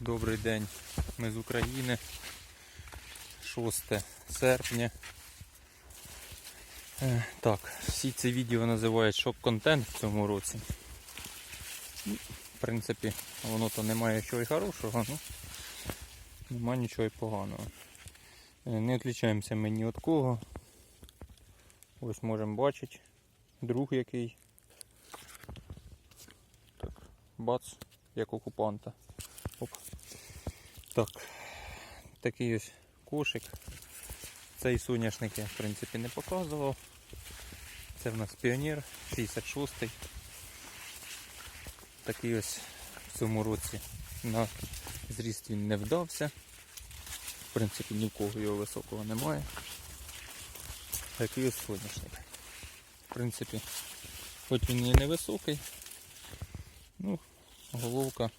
Добрий день, ми з України. 6 серпня. Е, Так, всі ці відео називають шок-контент в цьому році. Ну, В принципі, воно то немає чого і хорошого, ну немає нічого і поганого. Е, Не відлічаємося ми ні від кого. Ось можемо бачити. Друг який. Так, бац, як окупанта. Оп. Так. Такий ось кошик. Цей соняшник я в принципі не показував. Це в нас піонер 66-й. Такий ось в цьому році на зріст він не вдався. В принципі ні в кого його високого немає. Такий ось соняшник. В принципі, хоч він і невисокий, ну, головка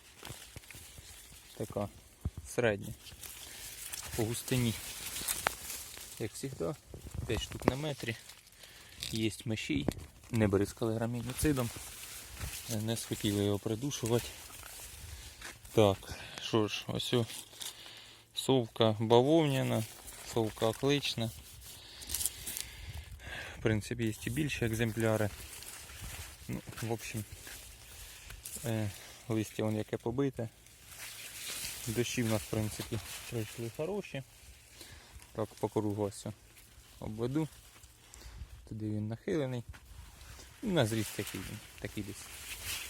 така середня. По густині. Як завжди, 5 штук на метрі. Є мешій. Не бризкали грамініцидом. Не схотіли його придушувати. Так, що ж, ось совка бавовняна, совка оклична. В принципі, є і більші екземпляри. Ну, в общем, е, листя вон яке побите. Дощі в нас, в принципі, пройшли хороші. Так, по кругу ось обведу. Туди він нахилений. На зріст такий він, такий десь.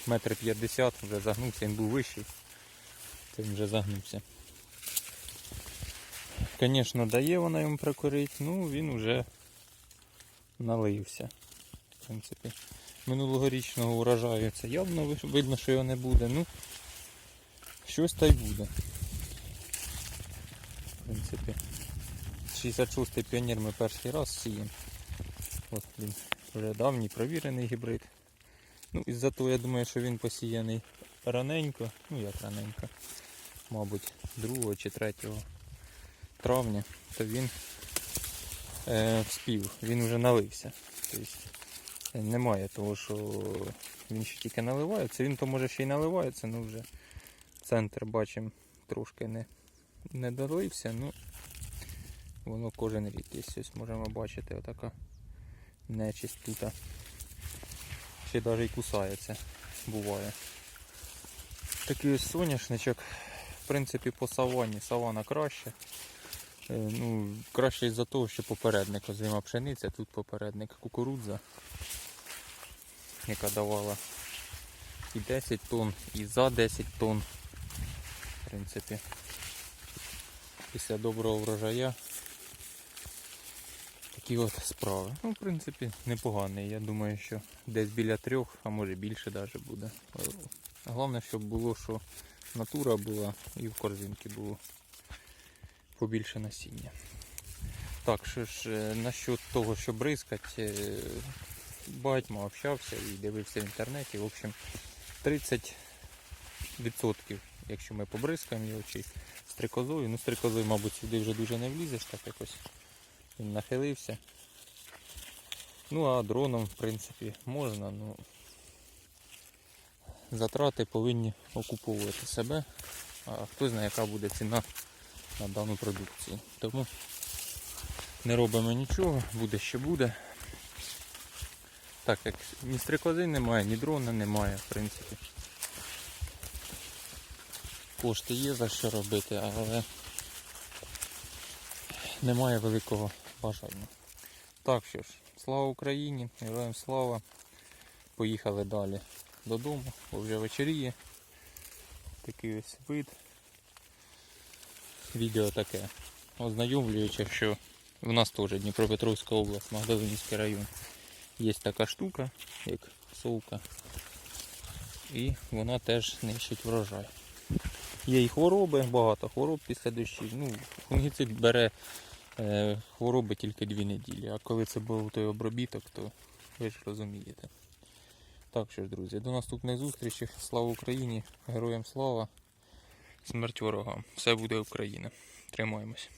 Метр п'ятдесят вже загнувся, він був вищий. Це він вже загнувся. Звісно, дає вона йому прикурити, ну він вже налився. В принципі, минулогорічного урожаю це явно видно, що його не буде. Ну, щось та й буде. В принципі, 66-й піонер ми перший раз сіємо. От він вже давній провірений гібрид. Ну, із-за того я думаю, що він посіяний раненько, ну як раненько, мабуть, 2 чи 3 травня, то він е, вспів, він вже налився. Тобто немає того, що він ще тільки наливається, він то може ще й наливається, ну вже центр бачимо трошки не, не долився, ну воно кожен рік є. Ось можемо бачити отака нечисть тут. Ще навіть і кусається, буває. Такий ось соняшничок. В принципі, по савані. Савана краще. Е, Ну, краще із-за того, що попередник озима пшениця, тут попередник кукурудза, яка давала і 10 тонн, і за 10 тонн. Принципі, після доброго врожая такі от справи. Ну, в принципі, непоганий. Я думаю, що десь біля трьох, а може більше навіть буде. Головне, щоб було, що натура була і в корзинці було побільше насіння. Так, що ж, е, насчет того, що бризкать, е, багатьма общався і дивився в інтернеті. В общем, 30%, якщо ми побризкаємо його чи стрикозою. Ну, стрикозою, мабуть, сюди вже дуже не влізеш, так якось він нахилився. Ну а дроном, в принципі, можна, ну затрати повинні окуповувати себе. А хто знає, яка буде ціна на дану продукцію. Тому не робимо нічого, буде що буде. Так як ні стрикози немає, ні дрона немає, в принципі. Кошти є за що робити, але немає великого бажання. Так що ж, слава Україні, героям слава. Поїхали далі додому, бо вже вечеріє. Такий ось вид. Відео таке. Ознайомлюючи, що в нас теж Дніпропетровська область, Магдалинівський район. Є така штука, як совка. І вона теж нищить врожай. Є і хвороби, багато хвороб після дощів. Ну, фунгіцид бере е, хвороби тільки дві неділі. А коли це був той обробіток, то ви ж розумієте. Так що ж, друзі, до наступних зустрічей. Слава Україні! Героям слава! Смерть ворогам! Все буде Україна! Тримаємось!